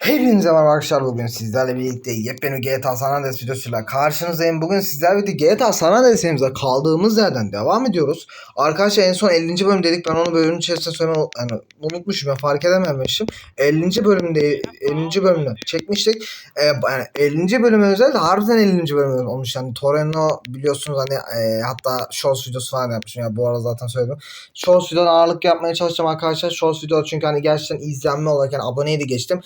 Hepinize merhaba arkadaşlar bugün sizlerle birlikte yepyeni GTA San Andreas videosuyla karşınızdayım. Bugün sizlerle birlikte GTA San Andreas'ımıza kaldığımız yerden devam ediyoruz. Arkadaşlar en son 50. bölüm dedik ben onu bölümün içerisinde söylemeyi yani unutmuşum ben fark edememişim. 50. bölümde 50. bölümde çekmiştik. Ee, yani 50. bölüme özel de harbiden 50. bölüm olmuş yani Torino biliyorsunuz hani e, hatta Shorts videosu falan yapmışım ya bu arada zaten söyledim. Shorts videodan ağırlık yapmaya çalışacağım arkadaşlar. Shorts video çünkü hani gerçekten izlenme olarak yani aboneyi de geçtim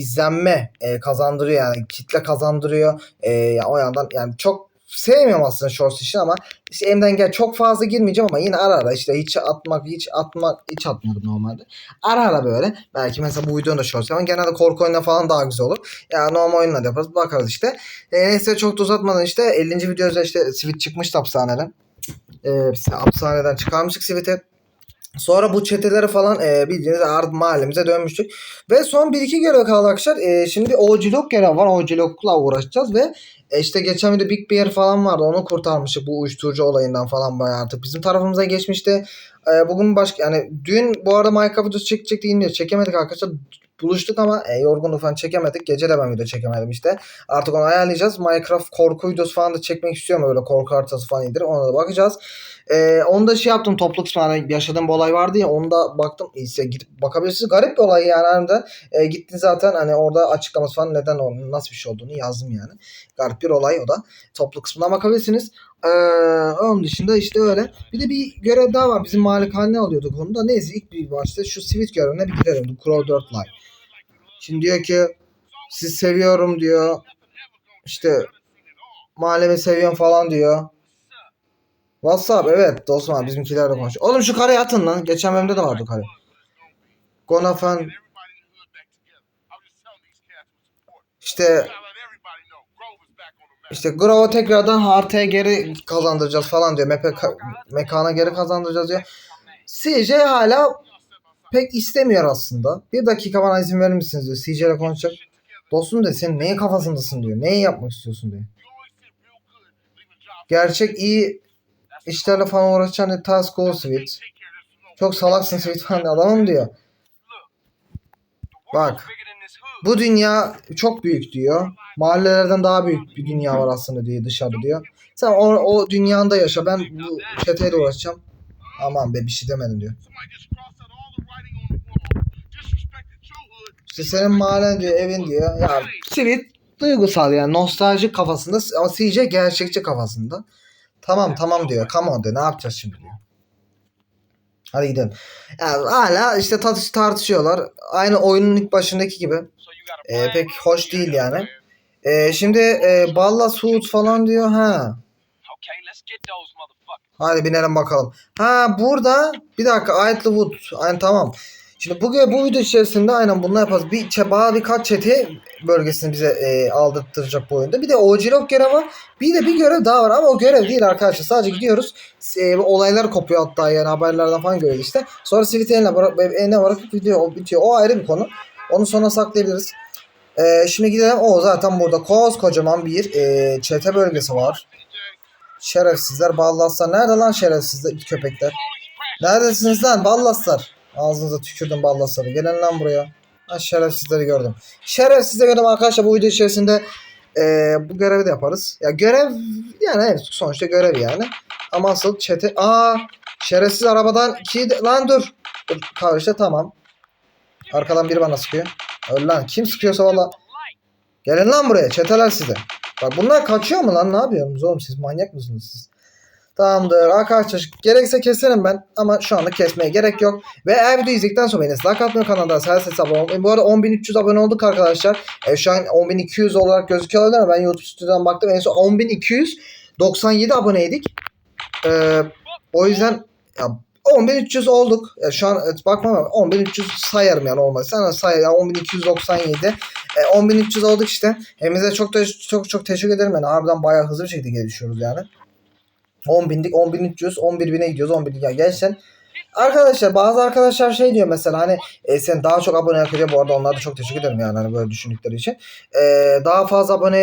izlenme e, kazandırıyor yani kitle kazandırıyor. E, ya o yandan yani çok sevmiyorum aslında shorts işini ama işte elimden gel çok fazla girmeyeceğim ama yine ara ara işte hiç atmak hiç atmak hiç atmadım normalde. Ara ara böyle belki mesela bu videonun shorts ama genelde korku oyununa falan daha güzel olur. Ya normal oyunla yaparız bakarız işte. E, neyse çok da uzatmadan işte 50. videoda işte Sweet çıkmıştı hapishaneden. E, hapishaneden çıkarmıştık Sweet'i. Sonra bu çeteleri falan e, bildiğiniz ard mahallemize dönmüştük. Ve son bir iki görev kaldı arkadaşlar. E, şimdi OG-Log görev var. OG-Log'la uğraşacağız ve e, işte geçen bir de Big Bear falan vardı. Onu kurtarmıştık bu uyuşturucu olayından falan bayağı artık. Bizim tarafımıza geçmişti. E, bugün başka yani dün bu arada Minecraft videosu çekecekti yine çekemedik arkadaşlar. Buluştuk ama e, yorgunluk falan çekemedik. Gece de ben video çekemedim işte. Artık onu ayarlayacağız. Minecraft korku videosu falan da çekmek istiyorum. Öyle korku haritası falan indir. Ona da bakacağız. Ee, onu da şey yaptım topluluk hani yaşadığım bir olay vardı ya onu da baktım işte gidip bakabilirsiniz garip bir olay yani hani de e, gittin zaten hani orada açıklaması falan neden o nasıl bir şey olduğunu yazdım yani garip bir olay o da topluluk kısmına bakabilirsiniz ee, onun dışında işte öyle bir de bir görev daha var bizim malikane alıyorduk onu da neyse ilk bir başta şu sivit görevine bir gidelim The Crow 4 Live şimdi diyor ki siz seviyorum diyor işte mahallemi seviyorum falan diyor WhatsApp evet dostum abi bizimkilerle konuş. Oğlum şu karıyı atın lan. Geçen bölümde de vardı karı. Gonafen işte işte Grove'u tekrardan haritaya geri kazandıracağız falan diyor. Mepe, mekana geri kazandıracağız diyor. CJ hala pek istemiyor aslında. Bir dakika bana izin verir misiniz diyor. CJ ile konuşacak. Dostum diyor sen neyin kafasındasın diyor. Neyi yapmak istiyorsun diyor. Gerçek iyi işlerle falan uğraşan hani task go Sweet. Çok salaksın Sweet falan adamım diyor. Bak. Bu dünya çok büyük diyor. Mahallelerden daha büyük bir dünya var aslında diyor dışarı diyor. Sen o, o dünyanda yaşa ben bu çeteyle uğraşacağım. Aman be bir şey demedim diyor. İşte senin mahallen diyor evin diyor. Ya Sweet duygusal yani nostaljik kafasında ama CJ gerçekçi kafasında. Tamam tamam diyor. Come on diyor. Ne yapacağız şimdi diyor. Hadi gidelim. Yani hala işte tartış tartışıyorlar. Aynı oyunun ilk başındaki gibi. Ee, pek hoş değil yani. Ee, şimdi e, Balla Suud falan diyor. Ha. Hadi binelim bakalım. Ha burada bir dakika Aitli Wood. Aynen tamam. Şimdi bu, bu video içerisinde aynen bunu yaparız. Bir çaba birkaç çete bölgesini bize e, aldırtacak bu oyunda. Bir de OG görev var. Bir de bir görev daha var ama o görev değil arkadaşlar. Sadece gidiyoruz. E, olaylar kopuyor hatta yani haberlerden falan görüyoruz işte. Sonra Sweet eline, bırak, eline bırakıp video bitiyor. O ayrı bir konu. Onu sonra saklayabiliriz. E, şimdi gidelim. O zaten burada kocaman bir e, çete bölgesi var. Şerefsizler, ballaslar. Nerede lan şerefsizler, köpekler? Neredesiniz lan ballaslar? Ağzınıza tükürdüm ballasları. Gelin lan buraya. Ha, şerefsizleri gördüm. Şerefsizleri gördüm arkadaşlar bu video içerisinde e, bu görevi de yaparız. Ya görev yani evet sonuçta görev yani. Ama asıl çete... Aa şerefsiz arabadan iki... Lan dur. Dur kardeşte tamam. Arkadan biri bana sıkıyor. Öl lan. Kim sıkıyorsa valla. Gelin lan buraya. Çeteler size. Bak bunlar kaçıyor mu lan? Ne yapıyorsunuz oğlum siz? Manyak mısınız siz? Tamamdır arkadaşlar gerekse keserim ben ama şu anda kesmeye gerek yok. Ve eğer video izledikten sonra beni like atmayı kanalda serset abone olmayı. Bu arada 10.300 abone olduk arkadaşlar. E, şu an 10.200 olarak gözüküyor ama ben YouTube stüdyodan baktım. En son 10.297 aboneydik. E, o yüzden ya, 10.300 olduk. Ya şu an evet, bakmam ama 10.300 sayarım yani olmazsa. Yani say, yani 10.297. E, 10.300 olduk işte. Hepinize çok çok çok teşekkür ederim. Yani harbiden bayağı hızlı bir şekilde gelişiyoruz yani. 10 bindik 10 bin 300 11 bine gidiyoruz 11 bin ya gelsen Arkadaşlar bazı arkadaşlar şey diyor mesela hani e, sen daha çok abone hak ediyor bu arada onlara da çok teşekkür ederim yani hani böyle düşündükleri için. E, daha fazla abone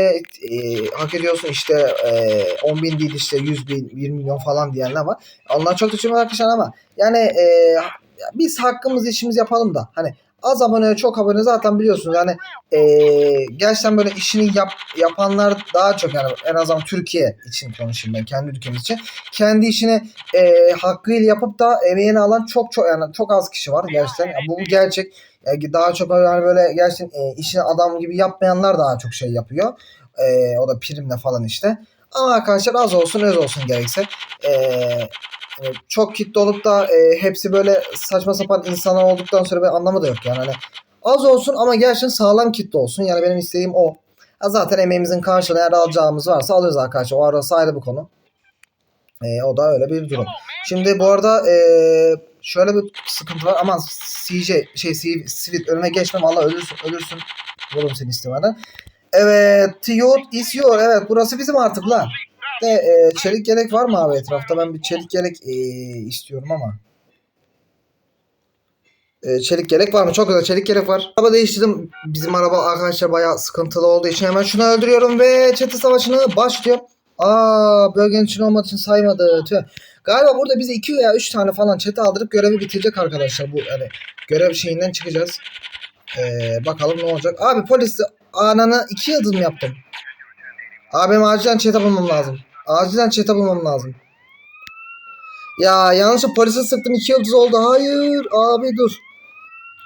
e, hak ediyorsun işte e, 10 bin değil işte 100 bin 1 milyon falan diyenler var. Onlar çok teşekkür ederim arkadaşlar ama yani e, biz hakkımız işimiz yapalım da hani Az abone çok abone zaten biliyorsunuz yani eee, gerçekten böyle işini yap, yapanlar daha çok yani en azından Türkiye için konuşayım ben kendi ülkemiz için. Kendi işini eee hakkıyla yapıp da emeğini alan çok çok yani çok az kişi var gerçekten. Ya bu, gerçek. Yani daha çok yani böyle gerçekten e, işini adam gibi yapmayanlar daha çok şey yapıyor. Eee, o da primle falan işte. Ama arkadaşlar az olsun öz olsun gerekse. Eee yani çok kitle olup da e, hepsi böyle saçma sapan insanlar olduktan sonra bir anlamı da yok yani. Hani az olsun ama gerçekten sağlam kitle olsun. Yani benim isteğim o. Ha, zaten emeğimizin karşılığını eğer alacağımız varsa alırız arkadaşlar. O arası ayrı bir konu. E, o da öyle bir durum. Şimdi bu arada e, şöyle bir sıkıntı var. Aman CJ şey Sivit önüme geçmem. Allah ölürsün ölürsün. Vururum seni istemeden. Evet. Tiyot isyor. Evet burası bizim artık lan. De e, çelik yelek var mı abi etrafta? Ben bir çelik yelek e, istiyorum ama. E, çelik yelek var mı? Çok güzel çelik yelek var. Araba değiştirdim. Bizim araba arkadaşlar bayağı sıkıntılı olduğu için hemen şunu öldürüyorum ve çatı savaşını başlıyor. Aa bölgenin için olmadığı için saymadı. Tüh. Galiba burada bize iki veya üç tane falan çete aldırıp görevi bitirecek arkadaşlar. Bu hani görev şeyinden çıkacağız. Ee, bakalım ne olacak. Abi polis ananı iki yıldız mı yaptım? Abi benim acilen çete bulmam lazım. Acilen çete bulmam lazım. Ya yanlışlıkla polise sıktım iki yıldız oldu. Hayır abi dur.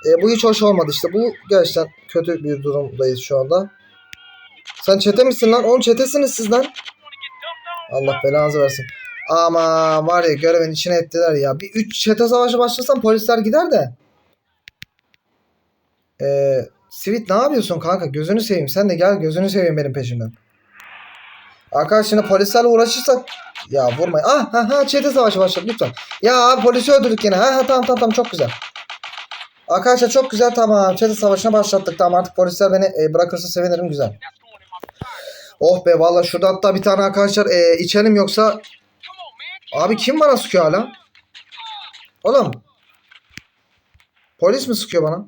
E, bu hiç hoş olmadı işte. Bu gerçekten kötü bir durumdayız şu anda. Sen çete misin lan? Oğlum çetesiniz siz lan. Allah belanızı versin. Ama var ya görevin içine ettiler ya. Bir üç çete savaşı başlasam polisler gider de. Ee, Sivit ne yapıyorsun kanka? Gözünü seveyim. Sen de gel gözünü seveyim benim peşimden. Arkadaş şimdi polislerle uğraşırsak ya vurmayın. Ah ha ha çete savaşı başladı lütfen. Ya abi polisi öldürdük yine. Ha ha tamam tamam tamam çok güzel. Arkadaşlar çok güzel tamam. Çete savaşına başlattık tamam artık polisler beni e, bırakırsa sevinirim güzel. Oh be valla şurada hatta bir tane arkadaşlar e, içelim yoksa Abi kim bana sıkıyor hala? Oğlum. Polis mi sıkıyor bana?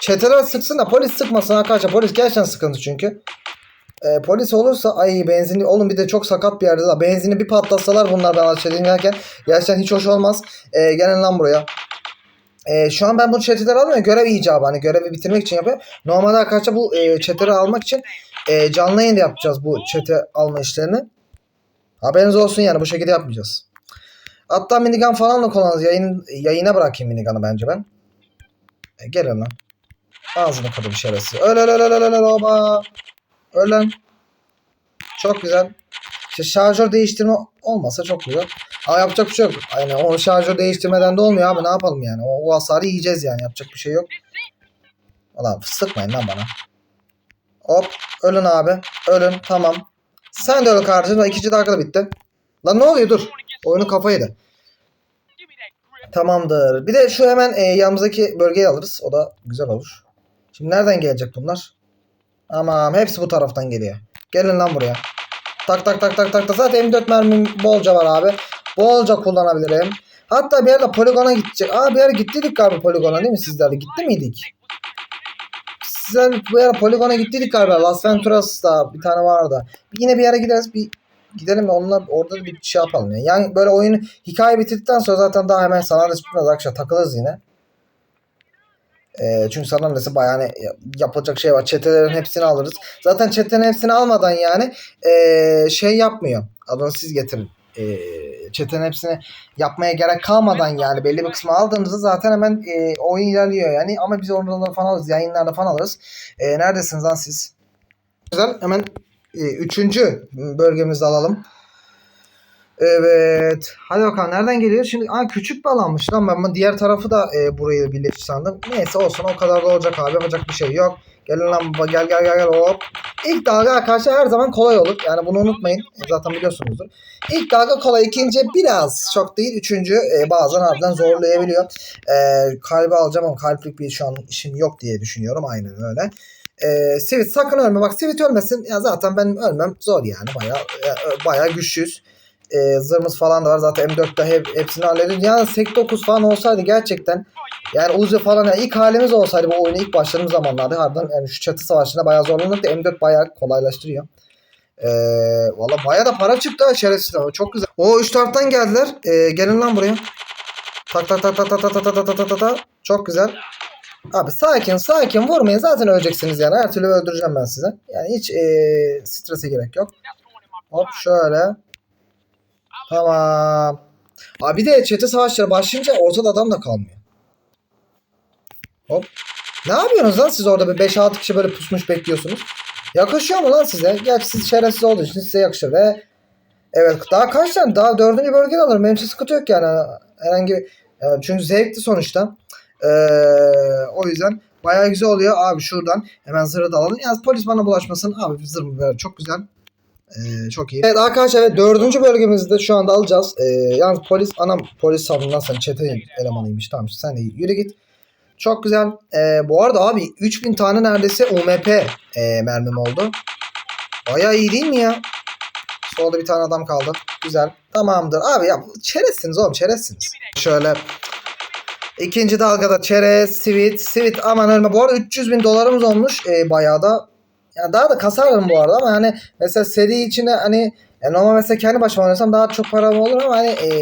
Çeteler sıksın da polis sıkmasın arkadaşlar. Polis gerçekten sıkıntı çünkü. Ee, polis olursa ay benzinli oğlum bir de çok sakat bir yerde da benzini bir patlatsalar bunlar ben aşağı dinlerken gerçekten hiç hoş olmaz. Ee, gelin lan buraya. Ee, şu an ben bu çeteleri almıyorum. Görev icabı hani görevi bitirmek için yapıyorum. Normalde arkadaşlar bu e, çeteleri almak için e, canlı yayın da yapacağız bu çete alma işlerini. Haberiniz olsun yani bu şekilde yapmayacağız. Hatta minigun falan da kullanırız. Yayın, yayına bırakayım minigun'ı bence ben. E, gelin lan. Ağzını bir şerefsiz. Öl öl öl öl öl öl oba. Öl lan. Çok güzel. İşte şarjör değiştirme olmasa çok güzel. Ama yapacak bir şey yok. Yani o şarjör değiştirmeden de olmuyor abi ne yapalım yani. O, o hasarı yiyeceğiz yani yapacak bir şey yok. Ulan sıkmayın lan bana. Hop ölün abi. Ölün tamam. Sen de öl kardeşim. İkinci dakikada bitti. Lan ne oluyor dur. Oyunu kafaydı. Tamamdır. Bir de şu hemen e, yanımızdaki bölgeyi alırız. O da güzel olur. Şimdi nereden gelecek bunlar? Tamam hepsi bu taraftan geliyor. Gelin lan buraya. Tak tak tak tak tak. Zaten M4 mermim bolca var abi. Bolca kullanabilirim. Hatta bir yerde poligona gidecek. Aa bir yere gittiydik galiba poligona değil mi sizlerle? Gitti miydik? Sizler bu yere poligona gittiydik galiba. Las Venturas'ta bir tane vardı. Yine bir yere gideriz. Bir gidelim de onunla orada da bir şey yapalım. Yani, böyle oyunu hikaye bitirdikten sonra zaten daha hemen sana bitmez arkadaşlar takılırız yine. Ee, çünkü sanırım mesela bayağı hani yapılacak şey var. Çetelerin hepsini alırız. Zaten çetelerin hepsini almadan yani ee, şey yapmıyor. Adını siz getirin. Ee, çetenin hepsini yapmaya gerek kalmadan yani belli bir kısmı aldığımızda zaten hemen ee, oyun ilerliyor yani. Ama biz oradan falan alırız. Yayınlarda falan alırız. Ee, neredesiniz lan siz? Güzel. Hemen e, üçüncü bölgemizi alalım. Evet. Hadi bakalım nereden geliyor? Şimdi aa, küçük bir alanmış lan. Ben diğer tarafı da e, burayı birleştir sandım. Neyse olsun o kadar da olacak abi. Yapacak bir şey yok. Gelin lan gel gel gel gel hop. İlk dalga arkadaşlar her zaman kolay olur. Yani bunu unutmayın. E, zaten biliyorsunuzdur. İlk dalga kolay. ikinci biraz çok değil. Üçüncü e, bazen harbiden zorlayabiliyor. E, kalbi alacağım ama kalplik bir şu an işim yok diye düşünüyorum. Aynen öyle. E, Sivit sakın ölme. Bak Sivit ölmesin. Ya zaten ben ölmem zor yani. Baya baya güçlüyüz. E, zırhımız falan da var. Zaten M4'te hep, hepsini hallederiz. Yani Sek 9 falan olsaydı gerçekten yani Uzi falan yani ilk halimiz olsaydı bu oyunu ilk başladığımız zamanlarda harbiden yani şu çatı savaşında bayağı zorlanırdı. M4 bayağı kolaylaştırıyor. Ee, Valla bayağı da para çıktı ha ama çok güzel. O üç taraftan geldiler. Ee, gelin lan buraya. Tak tak tak tak tak tak tak tak tak tak tak. Çok güzel. Abi sakin sakin vurmayın zaten öleceksiniz yani her türlü öldüreceğim ben size. Yani hiç eee strese gerek yok. Hop şöyle. Tamam. Abi bir de çete savaşları başlayınca ortada adam da kalmıyor. Hop. Ne yapıyorsunuz lan siz orada bir 5-6 kişi böyle pusmuş bekliyorsunuz? Yakışıyor mu lan size? Gerçi siz şerefsiz olduğu için size yakışır ve evet daha kaç tane daha dördüncü bölgede alırım. Benim için sıkıntı yok yani. Herhangi bir e, çünkü zevkli sonuçta. Ee, o yüzden bayağı güzel oluyor. Abi şuradan hemen zırhı da alalım. Yalnız polis bana bulaşmasın. Abi zırh ver çok güzel. Ee, çok iyi. Evet arkadaşlar evet, dördüncü bölgemizde şu anda alacağız. Ee, yalnız polis anam polis sandın lan sen çete elemanıymış. Tamam sen de yürü git. Çok güzel. Ee, bu arada abi 3000 tane neredeyse UMP e, mermim oldu. Bayağı iyi değil mi ya? Solda bir tane adam kaldı. Güzel. Tamamdır. Abi ya çerezsiniz oğlum çerezsiniz. Şöyle ikinci dalgada çerez, sivit, sivit aman ölme. Bu arada 300 bin dolarımız olmuş. Ee, bayağı da yani daha da kasarım bu arada ama hani mesela seri içine hani yani normal mesela kendi başıma oynasam daha çok param olur ama hani ee,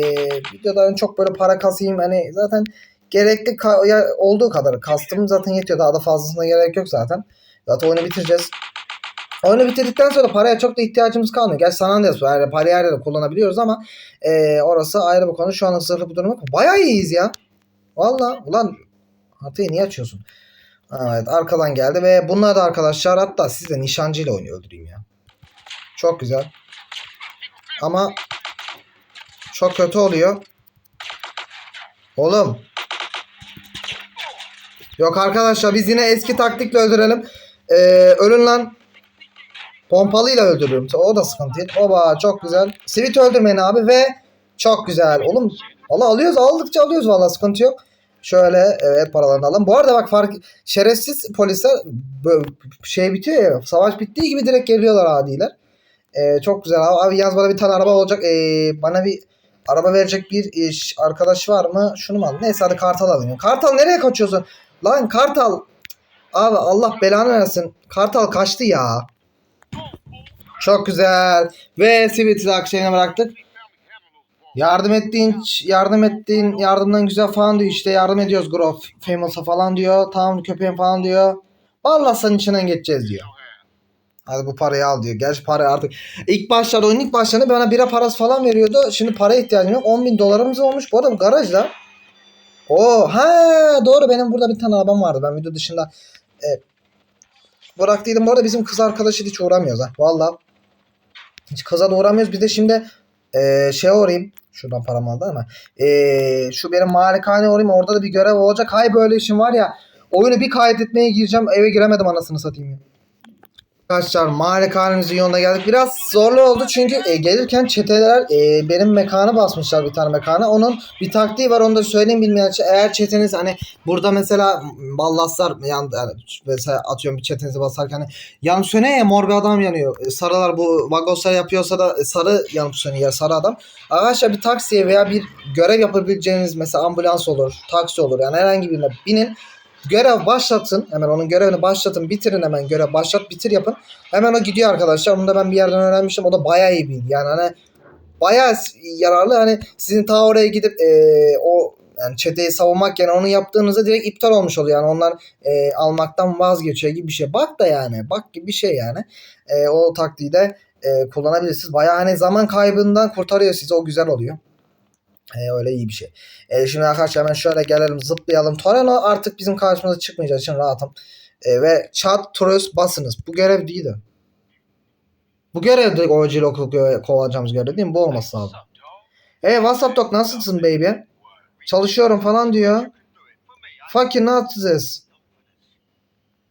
videoda çok böyle para kasayım hani zaten gerekli ka- ya, olduğu kadar kastım zaten yetiyor. Daha da fazlasına gerek yok zaten. Zaten oyunu bitireceğiz. Oyunu bitirdikten sonra paraya çok da ihtiyacımız kalmıyor. Gerçi San Andreas. Yani parayı her yerde kullanabiliyoruz ama ee, orası ayrı bir konu. Şu an sırrı bu durum yok. Bayağı iyiyiz ya. Valla ulan haritayı niye açıyorsun? Evet arkadan geldi ve bunlar da arkadaşlar hatta siz de nişancıyla oynuyor öldüreyim ya. Çok güzel. Ama çok kötü oluyor. Oğlum. Yok arkadaşlar biz yine eski taktikle öldürelim. Ee, ölün lan. Pompalıyla öldürürüm. O da sıkıntı değil. Oba çok güzel. Sivit öldürmeyin abi ve çok güzel. Oğlum valla alıyoruz aldıkça alıyoruz valla sıkıntı yok. Şöyle evet paralarını alalım. Bu arada bak fark şerefsiz polisler şey bitiyor ya savaş bittiği gibi direkt geliyorlar adiler. Ee, çok güzel abi. Abi yalnız bana bir tane araba olacak. Ee, bana bir araba verecek bir iş arkadaş var mı? Şunu mu alayım? Neyse hadi kartal alayım. Kartal nereye kaçıyorsun? Lan kartal. Abi Allah belanı versin. Kartal kaçtı ya. Çok güzel. Ve Sivit'i akşamına bıraktık. Yardım ettiğin yardım ettiğin yardımdan güzel falan diyor işte yardım ediyoruz Grove Famous'a falan diyor. Tamam köpeğim falan diyor. Vallahi senin içinden geçeceğiz diyor. Hadi bu parayı al diyor. Gerçi para artık ilk başlarda oyun ilk başlarında bana bira parası falan veriyordu. Şimdi para ihtiyacım yok. 10 bin dolarımız olmuş. Bu bu garajda. Oo ha doğru benim burada bir tane arabam vardı. Ben video dışında e, bıraktıydım. Bu arada bizim kız arkadaşı hiç uğramıyoruz ha. Valla. Hiç kıza da uğramıyoruz. Bir de şimdi e, şey uğrayayım. Şuradan param aldı ama. E, şu benim malikane uğrayayım. Orada da bir görev olacak. Hay böyle işim var ya. Oyunu bir kaydetmeye gireceğim. Eve giremedim anasını satayım ya. Arkadaşlar malikanemizin yoluna geldik. Biraz zorlu oldu çünkü e, gelirken çeteler e, benim mekanı basmışlar bir tane mekana. Onun bir taktiği var onu da söyleyeyim bilmeyen için. Eğer çeteniz hani burada mesela ballaslar yan, yani mesela atıyorum bir çetenizi basarken hani yan söne ya mor bir adam yanıyor. E, sarılar bu vagoslar yapıyorsa da e, sarı yanıp sönüyor ya sarı adam. Arkadaşlar bir taksiye veya bir görev yapabileceğiniz mesela ambulans olur, taksi olur yani herhangi birine binin. Görev başlatın. Hemen onun görevini başlatın. Bitirin hemen. Görev başlat bitir yapın. Hemen o gidiyor arkadaşlar. Bunu da ben bir yerden öğrenmiştim. O da bayağı iyi bilgi. Yani hani bayağı yararlı. Hani sizin ta oraya gidip e, o yani çeteyi savunmak yani onu yaptığınızda direkt iptal olmuş oluyor. Yani onlar e, almaktan vazgeçiyor gibi bir şey. Bak da yani. Bak gibi bir şey yani. E, o taktiği de e, kullanabilirsiniz. Bayağı hani zaman kaybından kurtarıyor sizi. O güzel oluyor. E, öyle iyi bir şey. E, şimdi arkadaşlar hemen şöyle gelelim zıplayalım. Toreno artık bizim karşımıza çıkmayacağı için rahatım. E, ve chat turist basınız. Bu görev değildi. Bu görev direkt OG'li okul gö- kovacağımız görev değil mi? Bu olması lazım. Hey WhatsApp Doc nasılsın baby? Çalışıyorum falan diyor. Fucking not this.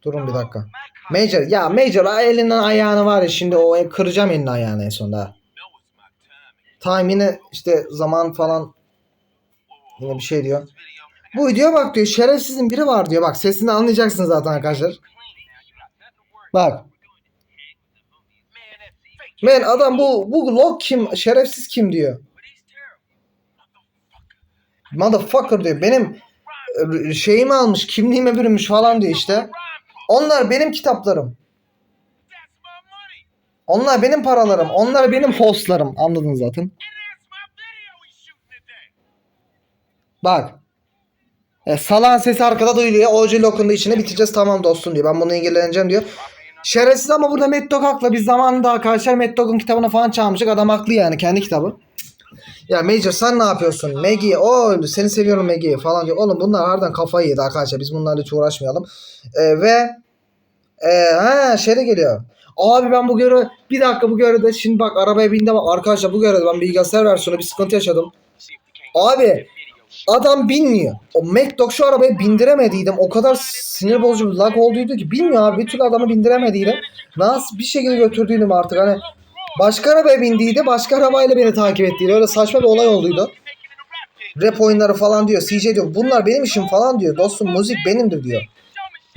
Durun bir dakika. Major. Ya Major elinden ayağını var ya şimdi o kıracağım elini ayağını en sonunda. Time yine işte zaman falan yine bir şey diyor. Bu videoya bak diyor şerefsizin biri var diyor. Bak sesini anlayacaksınız zaten arkadaşlar. Bak. Men adam bu bu log kim şerefsiz kim diyor. Motherfucker diyor. Benim e, şeyimi almış kimliğime bürünmüş falan diyor işte. Onlar benim kitaplarım. Onlar benim paralarım. Onlar benim hostlarım. Anladın zaten. Bak. E, salağın sesi arkada duyuluyor. OC Lock'un işini bitireceğiz tamam dostum diyor. Ben bunu ilgileneceğim diyor. Şerefsiz ama burada Mad Dog haklı. Biz zamanında arkadaşlar Mad Dog'un kitabını falan çalmıştık. Adam haklı yani kendi kitabı. Ya Major sen ne yapıyorsun? Maggie o seni seviyorum Maggie falan diyor. Oğlum bunlar harbiden kafayı yedi arkadaşlar. Biz bunlarla hiç uğraşmayalım. E, ve e, ha şey de geliyor. Abi ben bu göre bir dakika bu görevde şimdi bak arabaya bindim arkadaşlar bu görevde ben bilgisayar versiyonu bir sıkıntı yaşadım. Abi adam binmiyor. O MacDog şu arabaya bindiremediydim. O kadar sinir bozucu bir lag olduydu ki bilmiyor abi bir türlü adamı bindiremediydim. Nasıl bir şekilde götürdüydüm artık hani başka arabaya bindiydi başka arabayla beni takip ettiydi. Öyle saçma bir olay olduydu. Rap oyunları falan diyor. CJ diyor bunlar benim işim falan diyor. Dostum müzik benimdir diyor.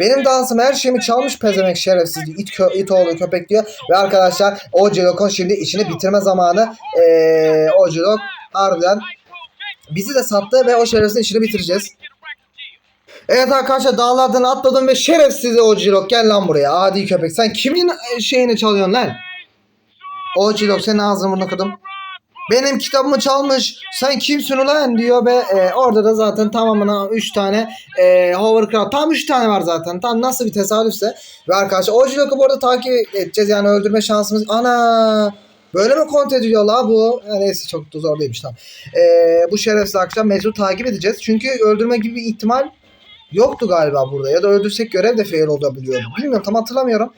Benim dansım her şeyimi çalmış pezemek şerefsiz diyor. İt, kö, it oğlu köpek diyor. Ve arkadaşlar Ocilok'un şimdi işini bitirme zamanı. Ee, Ocilok harbiden bizi de sattı ve o şerefsizin işini bitireceğiz. Evet arkadaşlar dağlardan atladım ve şerefsiz Ocilok gel lan buraya. Adi köpek sen kimin şeyini çalıyorsun lan? Ocilok senin ağzını burnunu kırdım. Benim kitabımı çalmış. Sen kimsin ulan diyor ve e, orada da zaten tamamına 3 tane e, hovercraft. Tam 3 tane var zaten. Tam nasıl bir tesadüfse. Ve arkadaşlar Ocilok'u bu arada takip edeceğiz. Yani öldürme şansımız. Ana! Böyle mi kont ediliyor la bu? Ha, neyse çok da zor değilmiş tamam. E, bu şerefsiz akşam mecbur takip edeceğiz. Çünkü öldürme gibi bir ihtimal yoktu galiba burada. Ya da öldürsek görev de fail olabiliyor. Bilmiyorum tam hatırlamıyorum.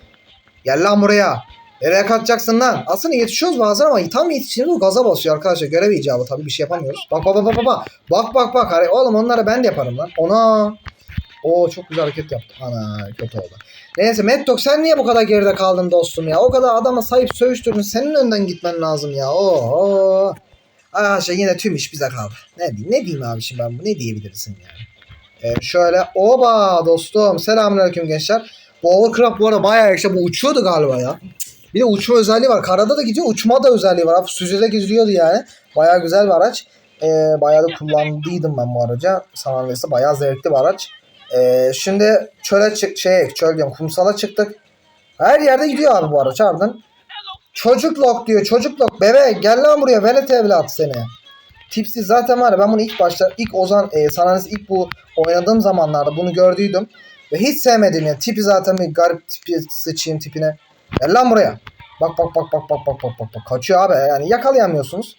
Gel lan buraya. Nereye kaçacaksın lan? Aslında yetişiyoruz bazen ama tam yetiştiğinde o gaza basıyor arkadaşlar. Görev icabı tabii bir şey yapamıyoruz. Bak bak bak bak bak. Bak bak bak. Hani oğlum onları ben de yaparım lan. Ona. Oo çok güzel hareket yaptı. Ana kötü oldu. Neyse Dog sen niye bu kadar geride kaldın dostum ya? O kadar adama sayıp sövüştürdün. Senin önden gitmen lazım ya. Oo. Arkadaşlar yine tüm iş bize kaldı. Ne diyeyim, ne diyeyim abi şimdi ben bu ne diyebilirsin yani. Ee, şöyle oba dostum. Selamünaleyküm gençler. Bu Overcraft bu arada bayağı işte bu uçuyordu galiba ya. Bir de uçma özelliği var. Karada da gidiyor. Uçma da özelliği var. Süzüle gidiyordu yani. Bayağı güzel bir araç. Ee, bayağı da kullandıydım ben bu araca. Sanırsa bayağı zevkli bir araç. Ee, şimdi çöle çık şey çöl diyorum kumsala çıktık. Her yerde gidiyor abi bu araç harbiden. Çocuk lok diyor. Çocuk lok. Bebe gel lan buraya. Velet evlat seni. Tipsiz zaten var ya ben bunu ilk başta ilk Ozan e, Sanarız ilk bu oynadığım zamanlarda bunu gördüydüm. Ve hiç sevmedim yani. Tipi zaten bir garip tipi sıçayım tipine. Gel lan buraya. Bak bak bak bak bak bak bak bak bak. Kaçıyor abi yani yakalayamıyorsunuz.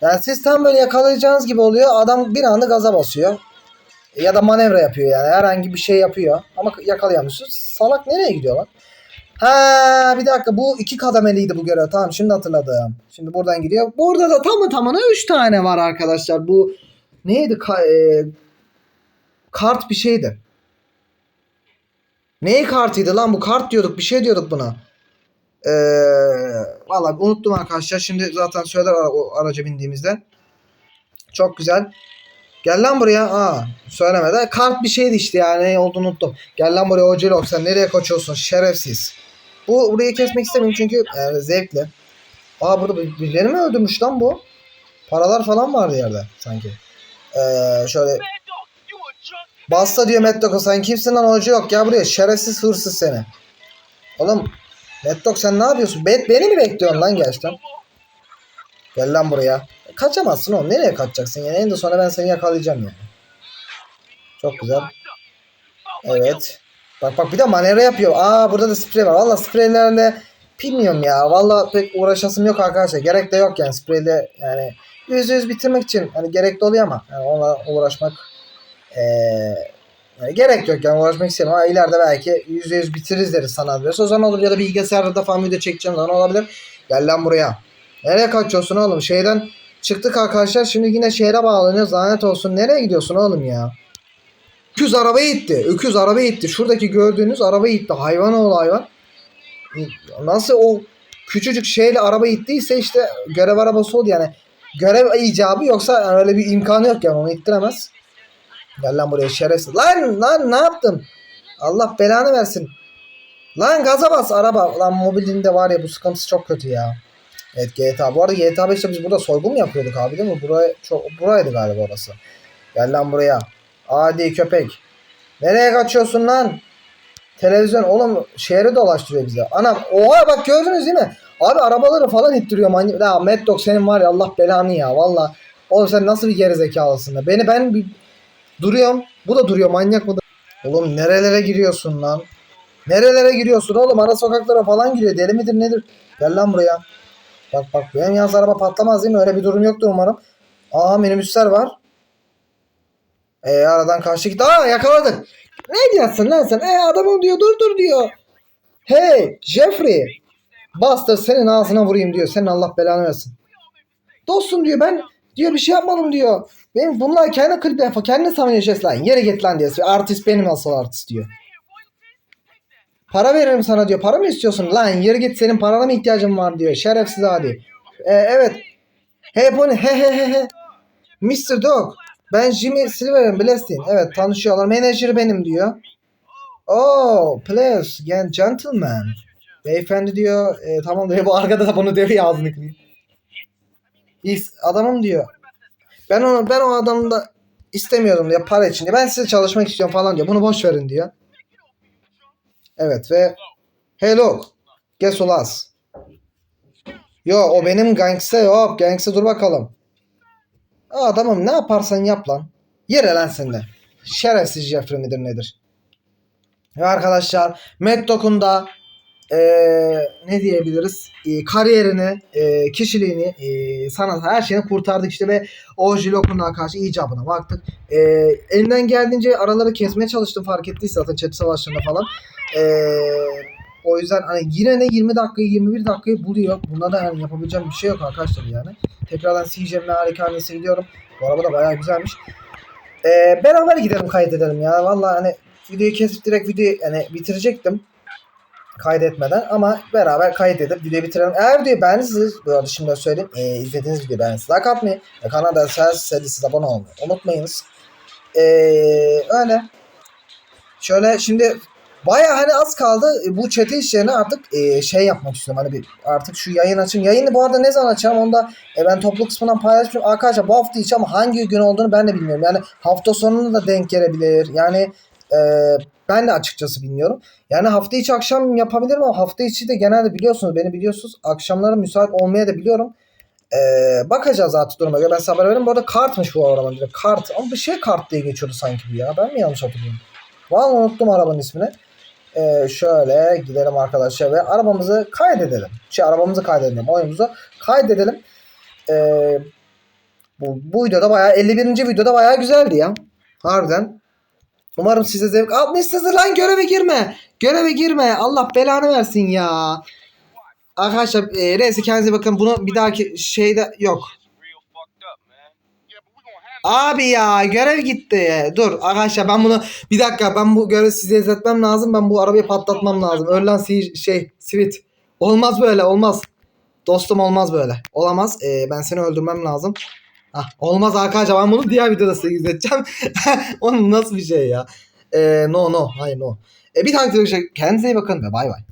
Yani siz tam böyle yakalayacağınız gibi oluyor. Adam bir anda gaza basıyor. Ya da manevra yapıyor yani. Herhangi bir şey yapıyor. Ama yakalayamıyorsunuz. Salak nereye gidiyor lan? Ha bir dakika bu iki kademeliydi bu görev. Tamam şimdi hatırladım. Şimdi buradan gidiyor. Burada da tamı tamına 3 tane var arkadaşlar. Bu neydi? Ka- e, kart bir şeydi. Neyi kartıydı lan bu? Kart diyorduk. Bir şey diyorduk buna. Ee, Valla unuttum arkadaşlar. Şimdi zaten söyler ara- araca bindiğimizde. Çok güzel. Gel lan buraya. Aa, söylemedi. Kart bir şeydi işte yani. Ne olduğunu unuttum. Gel lan buraya Ocelok. Sen nereye kaçıyorsun? Şerefsiz. Bu burayı kesmek istemiyorum çünkü e, zevkli. Aa burada bir- birileri mi öldürmüş lan bu? Paralar falan vardı yerde sanki. Ee, şöyle Basta diyor Mad Dog'a sen kimsin lan hoca yok gel buraya şerefsiz hırsız seni. Oğlum Dog sen ne yapıyorsun? Be- beni mi bekliyorsun lan gerçekten? Gel lan buraya. Kaçamazsın oğlum. Nereye kaçacaksın yani? En de sonra ben seni yakalayacağım yani. Çok güzel. Evet. Bak bak bir de manevra yapıyor. Aa burada da sprey var. Valla spreylerle bilmiyorum ya. Valla pek uğraşasım yok arkadaşlar. Gerek de yok yani spreyle yani yüz yüz bitirmek için hani gerekli oluyor ama yani onunla uğraşmak eee gerek yok yani uğraşmak isterim ama ileride belki yüzde yüz bitiririz deriz sanabiliriz. O zaman olur ya da bilgisayarda falan video çekeceğim zaman olabilir. Gel lan buraya. Nereye kaçıyorsun oğlum? Şeyden çıktık arkadaşlar. Şimdi yine şehre bağlanıyoruz. Lanet olsun. Nereye gidiyorsun oğlum ya? Öküz arabayı itti. Öküz arabayı itti. Şuradaki gördüğünüz arabayı itti. Hayvan oğlu hayvan. Nasıl o küçücük şeyle araba ittiyse işte görev arabası oldu yani. Görev icabı yoksa öyle bir imkanı yok yani onu ittiremez. Gel lan buraya şerefsiz. Lan lan ne yaptın? Allah belanı versin. Lan gaza bas araba. Lan mobilinde var ya bu sıkıntısı çok kötü ya. Evet GTA. Bu arada GTA 5'te biz burada soygun mu yapıyorduk abi değil mi? Buraya, çok, buraydı galiba orası. Gel lan buraya. Adi köpek. Nereye kaçıyorsun lan? Televizyon oğlum şehri dolaştırıyor bize. Anam oha bak gördünüz değil mi? Abi arabaları falan ittiriyor manyak. Ya Mad Dog senin var ya Allah belanı ya valla. Oğlum sen nasıl bir geri zekalısın da. Beni ben bir Duruyorum. Bu da duruyor manyak mı? Oğlum nerelere giriyorsun lan? Nerelere giriyorsun oğlum? Ara sokaklara falan giriyor. Deli midir nedir? Gel lan buraya. Bak bak benim yalnız araba patlamaz değil mi? Öyle bir durum yoktur umarım. Aa minibüsler var. Ee, aradan karşı git. Aa yakaladık. Ne diyorsun lan sen? Ee, adamım diyor dur dur diyor. Hey Jeffrey. Buster senin ağzına vurayım diyor. Senin Allah belanı versin. Dostum diyor ben diyor bir şey yapmadım diyor. Benim bunlar kendi klip yapar. Kendi savunuyor lan. Yere git lan diyor. Artist benim asıl artist diyor. Para veririm sana diyor. Para mı istiyorsun? Lan yere git senin parana mı ihtiyacın var diyor. Şerefsiz hadi. Ee, evet. Hey Pony he he he he. Mr. Dog. Ben Jimmy Silver'ın Blessing. Evet tanışıyorlar. Menajeri benim diyor. Oh please gen- gentleman. Beyefendi diyor. E, tamam diyor. Bu arkada da bunu dövüyor ağzını kırıyor. Adamım diyor. Ben onu ben o adamı da istemiyorum diyor para için diyor. Ben size çalışmak istiyorum falan diyor. Bunu boş verin diyor. Evet ve Hey look. Guess who? Yo o benim gangsta yok. Gangsta dur bakalım. Adamım ne yaparsan yap lan. Yere lan sen. Şerefsiz Jeffrey midir nedir? Ve arkadaşlar Matt Dock'un da eee, ne diyebiliriz? Eee, kariyerini, eee, kişiliğini, eee sanat her şeyini kurtardık işte ve Oji Lokun'a karşı icabına baktık. Eee elinden geldiğince araları kesmeye çalıştım fark ettiyse zaten chat savaşlarında falan. Eee, o yüzden hani yine ne 20 dakikayı 21 dakikayı buluyor. Bunda da yani yapabileceğim bir şey yok arkadaşlar yani. Tekrardan CJ'mle harika halini gidiyorum. Bu araba da bayağı güzelmiş. Ee, beraber gidelim kaydedelim ya. Vallahi hani videoyu kesip direkt videoyu hani bitirecektim. Kaydetmeden ama beraber kaydedip videoyu bitirelim. Eğer videoyu beğendiyseniz bu arada şimdi söyleyeyim. E, izlediğiniz videoyu beğendiyseniz like atmayı ve kanalda ses serisiz abone olmayı unutmayınız. Ee, öyle. Şöyle şimdi Baya hani az kaldı E, bu çete işlerini artık e, şey yapmak istiyorum. Hani bir artık şu yayın açın. Yayını bu arada ne zaman açacağım onu da e, ben toplu kısmından paylaşmışım. Arkadaşlar bu hafta içi ama hangi gün olduğunu ben de bilmiyorum. Yani hafta sonuna da denk gelebilir. Yani e, ben de açıkçası bilmiyorum. Yani hafta içi akşam yapabilirim ama hafta içi de genelde biliyorsunuz beni biliyorsunuz akşamları müsait olmaya da biliyorum. E, bakacağız artık duruma göre ben size haber veririm. Bu arada kartmış bu arabanın direkt kart. Ama bir şey kart diye geçiyordu sanki bu ya. Ben mi yanlış hatırlıyorum? Vallahi unuttum arabanın ismini. Ee, şöyle gidelim arkadaşlar ve arabamızı kaydedelim. Şey arabamızı kaydedelim. Oyunumuzu kaydedelim. Ee, bu, bu videoda bayağı 51. videoda bayağı güzeldi ya. Harbiden. Umarım size zevk almışsınızdır lan göreve girme. Göreve girme. Allah belanı versin ya. Arkadaşlar e, neyse kendinize bakın. Bunu bir dahaki şeyde yok. Abi ya görev gitti. Dur arkadaşlar ben bunu bir dakika ben bu görevi size izletmem lazım. Ben bu arabayı patlatmam lazım. Öl lan si- şey sweet. Olmaz böyle olmaz. Dostum olmaz böyle. Olamaz. Ee, ben seni öldürmem lazım. Hah, olmaz arkadaşlar ben bunu diğer videoda size izleteceğim. Onun nasıl bir şey ya. Ee, no no hayır no. Ee, bir tane şey kendinize iyi bakın ve bay bay.